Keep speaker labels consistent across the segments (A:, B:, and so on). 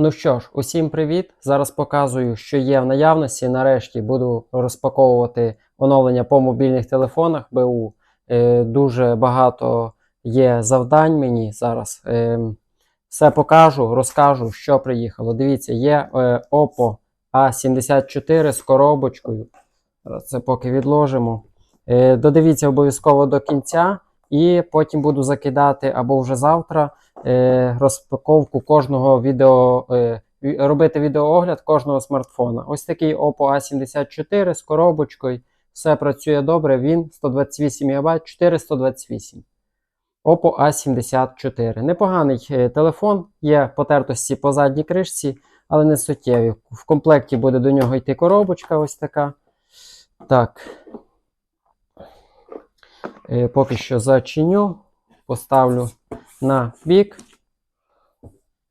A: Ну що ж, усім привіт! Зараз показую, що є в наявності. Нарешті буду розпаковувати оновлення по мобільних телефонах БУ. Е, дуже багато є завдань мені зараз. Е, все покажу, розкажу, що приїхало. Дивіться, є е, Oppo A74 з коробочкою. Це поки відложимо. Е, додивіться обов'язково до кінця, і потім буду закидати або вже завтра е, розпаковку кожного відео, е, робити відеоогляд кожного смартфона. Ось такий Oppo A74 з коробочкою. Все працює добре. Він 128 ГБ, 428. Oppo A74. Непоганий е, телефон, є потертості по задній кришці, але не суттєві. В комплекті буде до нього йти коробочка ось така. Так. Поки що зачиню, поставлю на бік.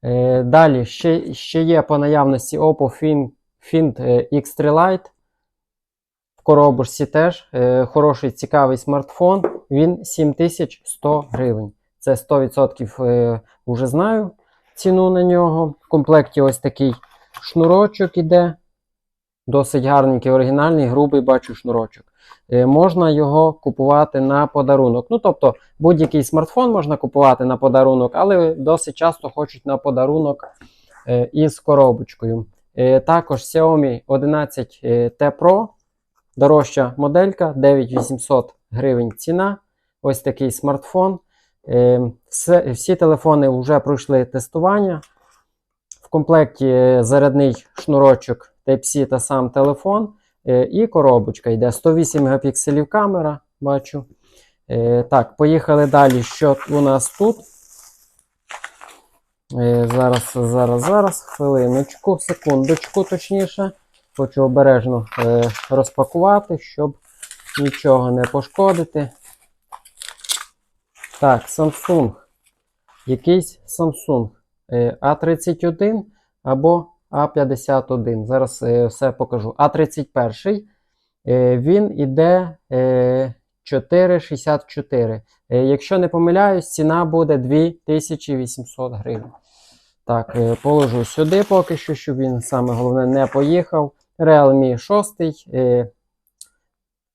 A: Е, Далі ще, ще є по наявності Oppo Fin, Find е, X3 Lite. В коробочці теж е, хороший цікавий смартфон. Він 7100 гривень. Це 100% е, вже знаю ціну на нього. В комплекті ось такий шнурочок іде. Досить гарненький, оригінальний, грубий бачу шнурочок. Е, можна його купувати на подарунок. Ну, тобто, будь-який смартфон можна купувати на подарунок, але досить часто хочуть на подарунок е, із коробочкою. Е, також Xiaomi 11 е, T Pro, дорожча моделька, 9800 гривень ціна. Ось такий смартфон. Всі телефони вже пройшли тестування. В комплекті зарядний шнурочок Type-C та сам телефон. Е, І коробочка йде 108 мегапікселів камера, бачу. Е, Так, поїхали далі. Що у нас тут? Е, Зараз, зараз, зараз, хвилиночку, секундочку, точніше. Хочу обережно розпакувати, щоб нічого не пошкодити. Так, Samsung. Якийсь Samsung е, A31 або А51. Зараз е, все покажу. А31. Е, він іде е, 4,64. Е, якщо не помиляюсь, ціна буде 2800 гривень. Так, положу сюди поки що, щоб він саме головне не поїхав. Realme 6. Е,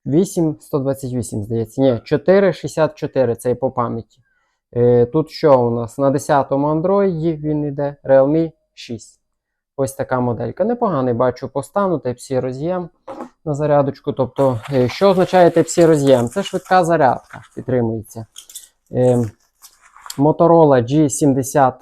A: 8,128, здається. Ні, 4,64 цей по пам'яті. Тут що у нас? На 10-му Android він йде Realme 6. Ось така моделька. Непоганий бачу по стану, Type-C роз'єм на зарядочку. Тобто, е, що означає Type-C роз'єм? Це швидка зарядка, підтримується. Е, Motorola G70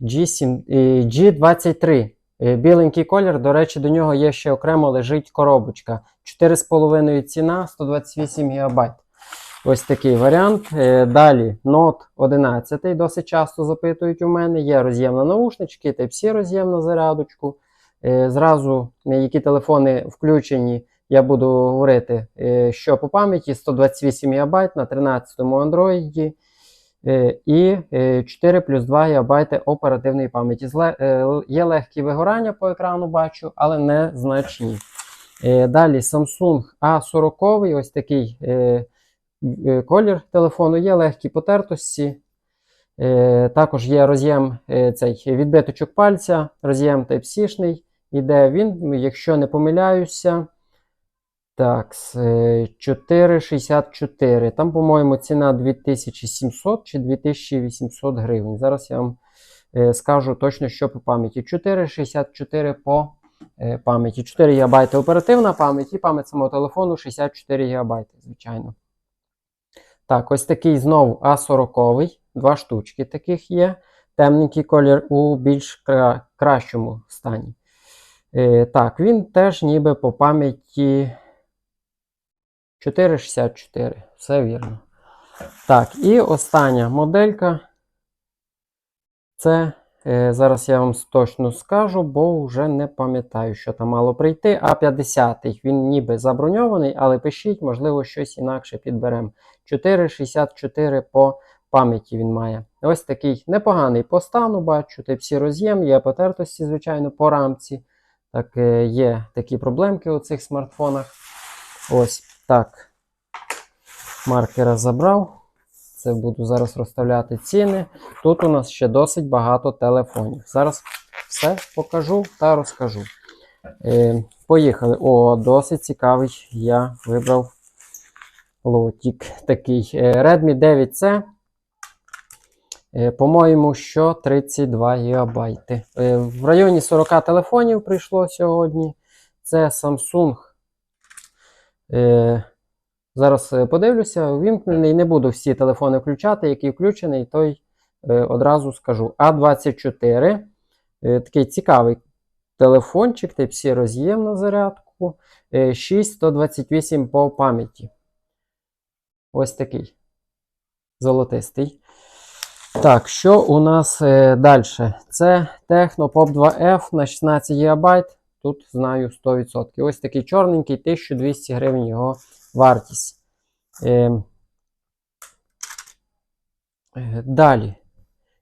A: G7, е, G23. Е, Біленький колір, до речі, до нього є ще окремо лежить коробочка. 4,5 ціна, 128 ГБ. Ось такий варіант. Е, Далі Note 11, досить часто запитують у мене. Є роз'єм на наушнички, Type-C роз'єм на зарядочку. Е, Зразу, які телефони включені, я буду говорити, е, що по пам'яті 128 ГБ на 13-му Android. І е, 4 плюс 2 ГБ оперативної пам'яті. Є легкі вигорання по екрану, бачу, але не значні. Далі Samsung A40, ось такий колір телефону, є легкі потертості. Е, Також є роз'єм е, цей відбиточок пальця, роз'єм Type-C-шний. Іде він, якщо не помиляюся. Так, е, 4,64. Там, по-моєму, ціна 2700 чи 2800 гривень. Зараз я вам е, скажу точно, що по пам'яті. 4,64 по е, пам'яті. 4 ГБ оперативна пам'ять і пам'ять самого телефону 64 ГБ, звичайно. Так, ось такий знову А40. Два штучки таких є. Темненький колір у більш кра- кращому стані. Е, так, він теж ніби по пам'яті 4,64. Все вірно. Так, і остання моделька. Це зараз я вам точно скажу, бо вже не пам'ятаю, що там мало прийти. А50 він ніби заброньований, але пишіть, можливо, щось інакше підберемо. 4,64 по пам'яті він має. Ось такий непоганий по стану, бачу. Type-C роз'єм, є потертості, звичайно, по рамці. Так, е, є такі проблемки у цих смартфонах. Ось так. Маркера забрав. Це буду зараз розставляти ціни. Тут у нас ще досить багато телефонів. Зараз все покажу та розкажу. Е, поїхали. О, досить цікавий. Я вибрав лотик такий. Е, Redmi 9C. Е, По-моєму, що 32 ГБ. Е, В районі 40 телефонів прийшло сьогодні. Це Samsung. Е, Зараз е, подивлюся, увімкнений. Не буду всі телефони включати, який включений, той е, одразу скажу. А24. Е, Такий цікавий телефончик, Type-C роз'єм на зарядку. Е, 6128 по пам'яті. Ось такий. Золотистий. Так, що у нас далі? Це Techno Pop 2F на 16 ГБ. Тут знаю 100%. Ось такий чорненький, 1200 гривень його вартість. Е, е, далі.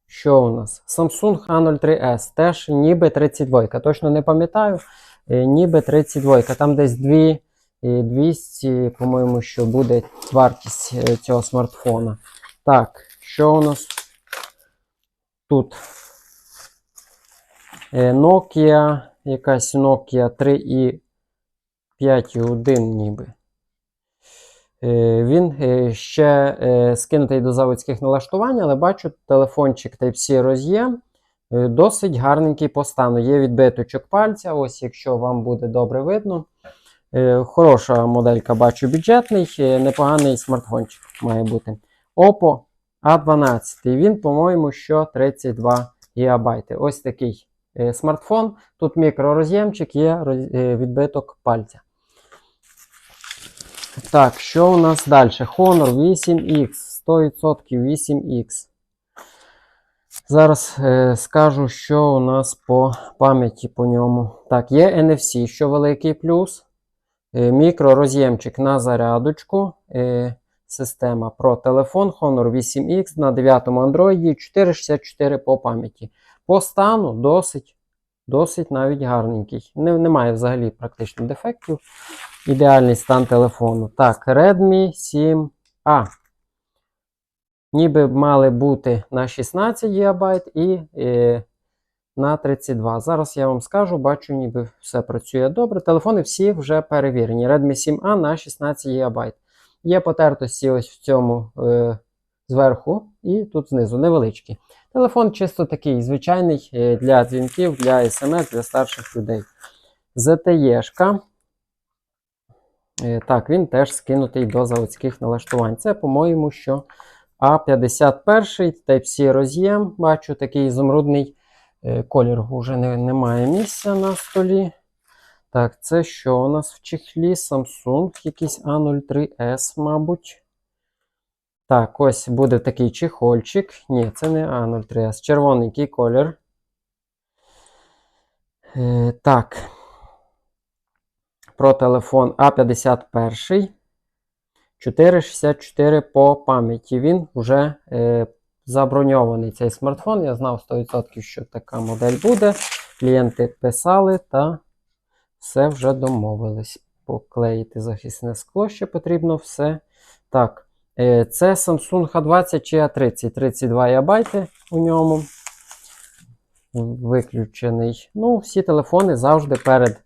A: Що у нас? Samsung A03S. Теж ніби 32. Точно не пам'ятаю. Е, ніби 32. Там десь 2, е, 200, по-моєму, що буде вартість е, цього смартфона. Так, що у нас тут? Е, Nokia, якась Nokia 3 і 5,1 ніби. Е, Він е, ще е, скинутий до заводських налаштувань, але бачу, телефончик Type-C роз'єм. Досить гарненький по стану. Є відбиточок пальця, ось якщо вам буде добре видно. Хороша моделька, бачу, бюджетний, непоганий смартфончик має бути. Oppo A12. Він, по-моєму, що 32 ГБ. Ось такий смартфон. Тут мікророз'ємчик, є відбиток пальця. Так, що у нас далі? Honor 8X, 100% 8X. Зараз е, скажу, що у нас по пам'яті по ньому. Так, є NFC, що великий плюс. Е, мікророз'ємчик на зарядочку. Е, система про телефон Honor 8X на 9 Android 464 по пам'яті. По стану досить, досить навіть гарненький. Не, немає взагалі практично дефектів. Ідеальний стан телефону. Так, Redmi 7A. Ніби мали бути на 16 ГБ і е, на 32. Зараз я вам скажу, бачу, ніби все працює добре. Телефони всі вже перевірені. Redmi 7A на 16 ГБ. Є потертості ось в цьому е, зверху і тут знизу невеличкі. Телефон чисто такий звичайний е, для дзвінків, для смс, для старших людей. ZTE-шка. Е, Так, він теж скинутий до заводських налаштувань. Це, по-моєму, що А51 Type-C роз'єм. Бачу такий ізумрудний е, колір. Уже не, немає місця на столі. Так, це що у нас в чехлі? Samsung, якийсь A03S, мабуть. Так, ось буде такий чехольчик. Ні, це не A03S. Червоненький колір. Е, так. Про телефон А51. 464 по пам'яті. Він вже е, заброньований цей смартфон. Я знав 100%, що така модель буде. Клієнти писали та все вже домовились. Поклеїти захисне скло ще потрібно все. Так, е, це Samsung A20 чи A30, 32 ГБ у ньому. Виключений. Ну, всі телефони завжди перед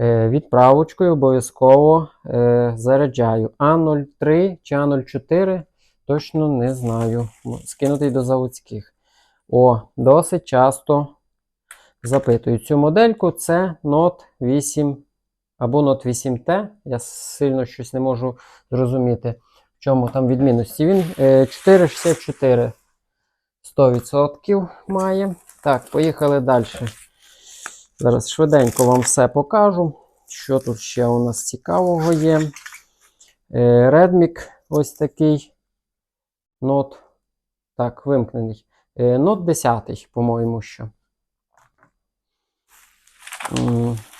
A: відправочкою обов'язково е, заряджаю. А03 чи А04, точно не знаю. Скинутий до заводських. О, досить часто запитують цю модельку. Це Note 8 або Note 8T. Я сильно щось не можу зрозуміти, в чому там відмінності. Він е, 464 100% має. Так, поїхали далі. Зараз швиденько вам все покажу. Що тут ще у нас цікавого є? Redmi ось такий Note. Так, вимкнений. Е, Note 10, по-моєму, що.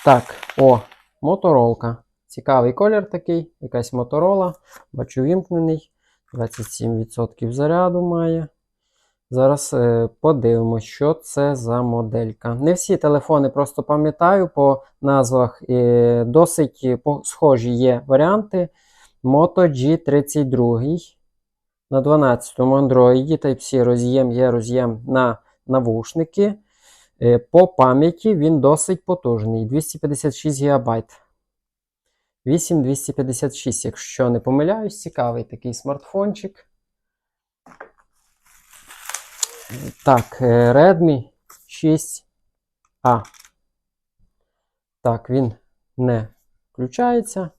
A: Так, о, моторолка. Цікавий колір такий, якась моторола. Бачу вімкнений. 27% заряду має. Зараз е, подивимося, що це за моделька. Не всі телефони просто пам'ятаю по назвах. Досить е, схожі є варіанти. Moto G32. На 12-му Android Type-C роз'єм є роз'єм на навушники. Е, По пам'яті він досить потужний. 256 ГБ. 8256, якщо не помиляюсь, цікавий такий смартфончик. Так, е, Redmi 6A. Так, він не включається.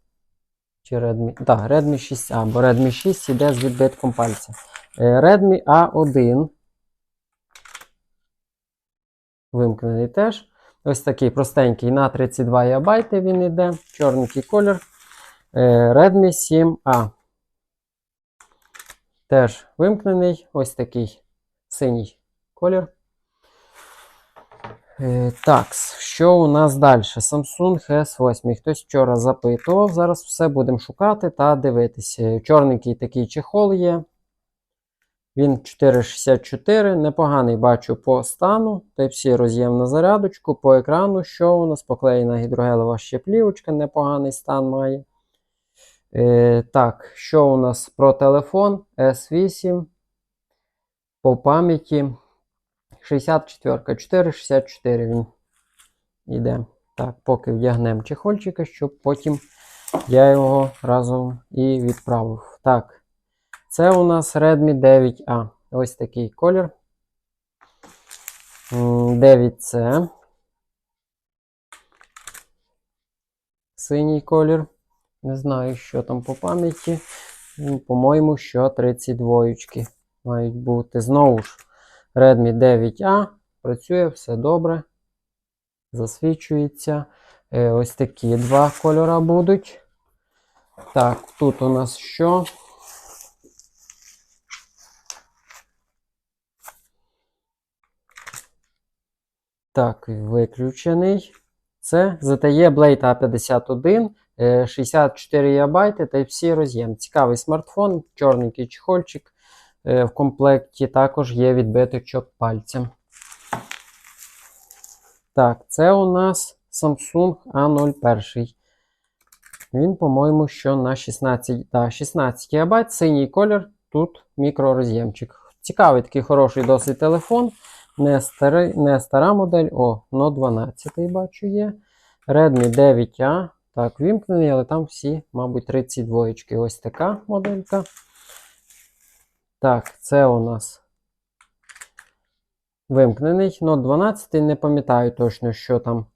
A: Чи Redmi? Так, Redmi 6A, бо Redmi 6 іде з відбитком пальця. Е, Redmi A1. Вимкнений теж. Ось такий простенький на 32 ГБ він йде. Чорненький колір. Е, Redmi 7A. Теж вимкнений. Ось такий синій колір. Е, так, що у нас далі? Samsung S8. Хтось вчора запитував. Зараз все будемо шукати та дивитися. Чорненький такий чехол є. Він 4,64. Непоганий бачу по стану. Type-C роз'єм на зарядочку. По екрану, що у нас поклеєна гідрогелева ще плівочка, непоганий стан має. Е, так, що у нас про телефон S8. По пам'яті 64, 4,64 він йде. Так, поки вдягнемо чехольчика, щоб потім я його разом і відправив. Так, це у нас Redmi 9A. Ось такий колір. 9C. Синій колір. Не знаю, що там по пам'яті. Ну, По-моєму, що 32 мають бути. Знову ж, Redmi 9A. Працює все добре. Засвічується. Е, ось такі два кольора будуть. Так, тут у нас що? Так, виключений. Це ZTE Blade A51, е, 64 ГБ, Type-C роз'єм. Цікавий смартфон, чорненький чехольчик. Е, В комплекті також є відбиточок пальцем. Так, це у нас Samsung A01. Він, по-моєму, що на 16 да, 16 ГБ, синій колір, тут мікророз'ємчик. Цікавий такий хороший досить телефон. Не, старий, не стара модель, о, Note 12 бачу є. Redmi 9A. Так, вімкнений, але там всі, мабуть, 32 Ось така моделька. Так, це у нас вимкнений. Note 12, не пам'ятаю точно, що там.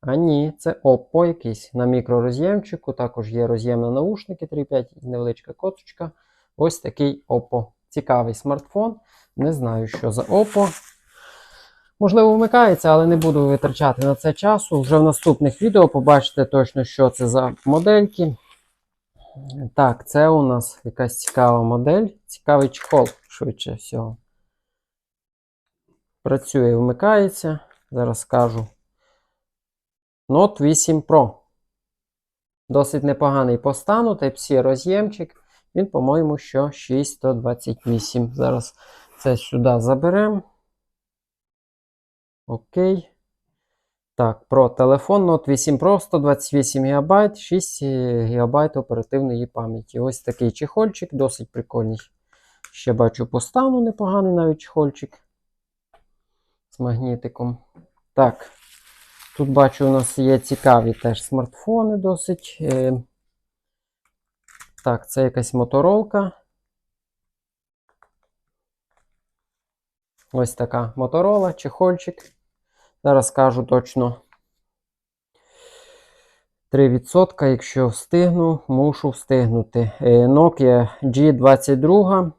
A: А ні, це Oppo якийсь на мікророз'ємчику. Також є роз'єм на наушники 3.5 і невеличка коточка. Ось такий Oppo. Цікавий смартфон. Не знаю, що за Oppo. Можливо, вмикається, але не буду витрачати на це часу. Вже в наступних відео побачите точно, що це за модельки. Так, це у нас якась цікава модель. Цікавий чехол, швидше всього. Працює, вмикається. Зараз скажу. Note 8 Pro. Досить непоганий по стану. Type-C роз'ємчик. Він, по-моєму, що 628. Зараз це сюди заберемо. Окей. Так, про телефон Note 8 Pro 128 ГБ, 6 ГБ оперативної пам'яті. Ось такий чехольчик, досить прикольний. Ще бачу по стану непоганий навіть чехольчик з магнітиком. Так, тут бачу, у нас є цікаві теж смартфони досить. Е, Так, це якась моторолка. Ось така моторола, чехольчик. Зараз скажу точно 3%, якщо встигну, мушу встигнути. Е, Nokia G22.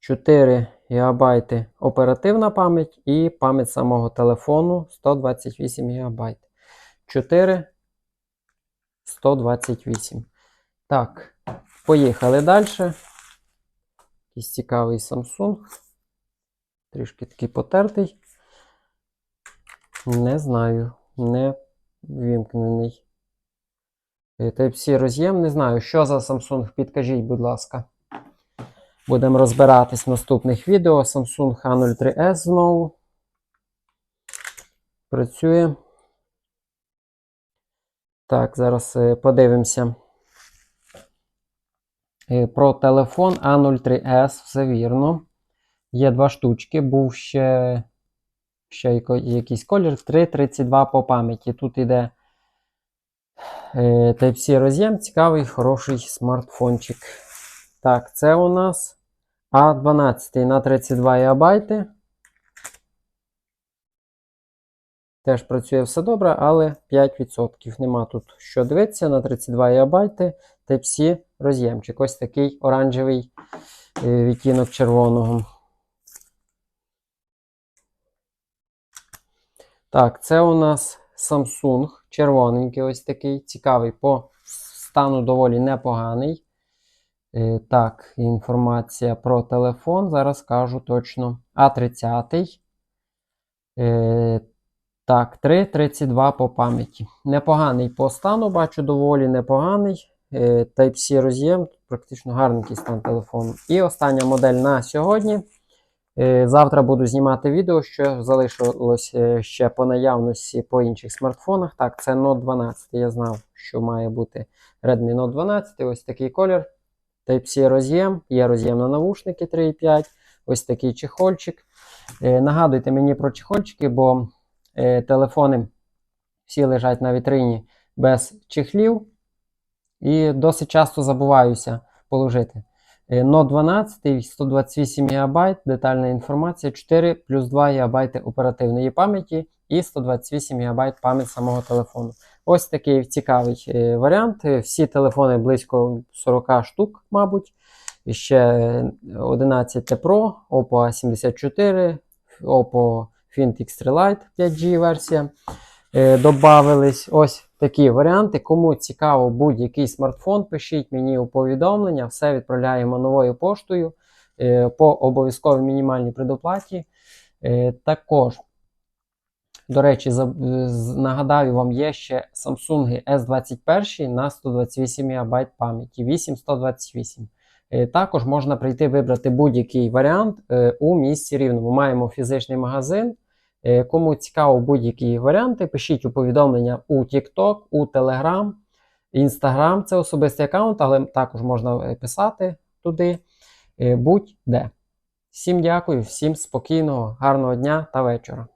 A: 4 ГБ оперативна пам'ять і пам'ять самого телефону 128 ГБ. 4 128. Так, поїхали далі. Якийсь цікавий Samsung. Трішки такий потертий. Не знаю, не вімкнений. Type-C роз'єм. Не знаю, що за Samsung. Підкажіть, будь ласка. Будемо розбиратись в наступних відео. Samsung A03S знову. Працює. Так, зараз е, подивимося. Е, Про телефон A03S, все вірно. Є два штучки. Був ще, ще якийсь колір 332 по пам'яті. Тут іде е, Type-C роз'єм, цікавий, хороший смартфончик. Так, це у нас A12 на 32 ГБ. Теж працює все добре, але 5%. Нема тут що дивитися на 32 ГБ. Type-C роз'ємчик. Ось такий оранжевий е, відтінок червоного. Так, це у нас Samsung. Червоненький, ось такий. Цікавий по стану доволі непоганий. Е, Так, інформація про телефон. Зараз кажу точно. А30. Е, Так, 3,32 по пам'яті. Непоганий по стану, бачу, доволі непоганий. Е, Type-C роз'єм, практично гарненький стан телефону. І остання модель на сьогодні. Е, Завтра буду знімати відео, що залишилось е, ще по наявності по інших смартфонах. Так, це Note 12. Я знав, що має бути Redmi Note 12. Ось такий колір. Type-C роз'єм, є роз'єм на навушники 3,5. Ось такий чехольчик. Е, Нагадуйте мені про чехольчики, бо е, телефони всі лежать на вітрині без чехлів. І досить часто забуваюся положити. Е, Note 12, 128 ГБ, детальна інформація, 4 плюс 2 ГБ оперативної пам'яті і 128 ГБ пам'ять самого телефону. Ось такий цікавий е, варіант. Всі телефони близько 40 штук, мабуть. Ще е, 11 Pro, Oppo A74, Oppo Find X3 Lite 5G версія. Е, Добавились ось такі варіанти. Кому цікаво будь-який смартфон, пишіть мені у повідомлення, все відправляємо новою поштою е, по обов'язковій мінімальній предоплаті. Також, до речі, нагадаю вам, є ще Samsung S21 на 128 ГБ пам'яті, 8128. Е, Також можна прийти вибрати будь-який варіант е, у місті рівному. Маємо фізичний магазин. Е, Кому цікаво будь-які варіанти, пишіть у повідомлення у TikTok, у Telegram, Instagram це особистий аккаунт, але також можна е, писати туди е, будь-де. Всім дякую, всім спокійного, гарного дня та вечора.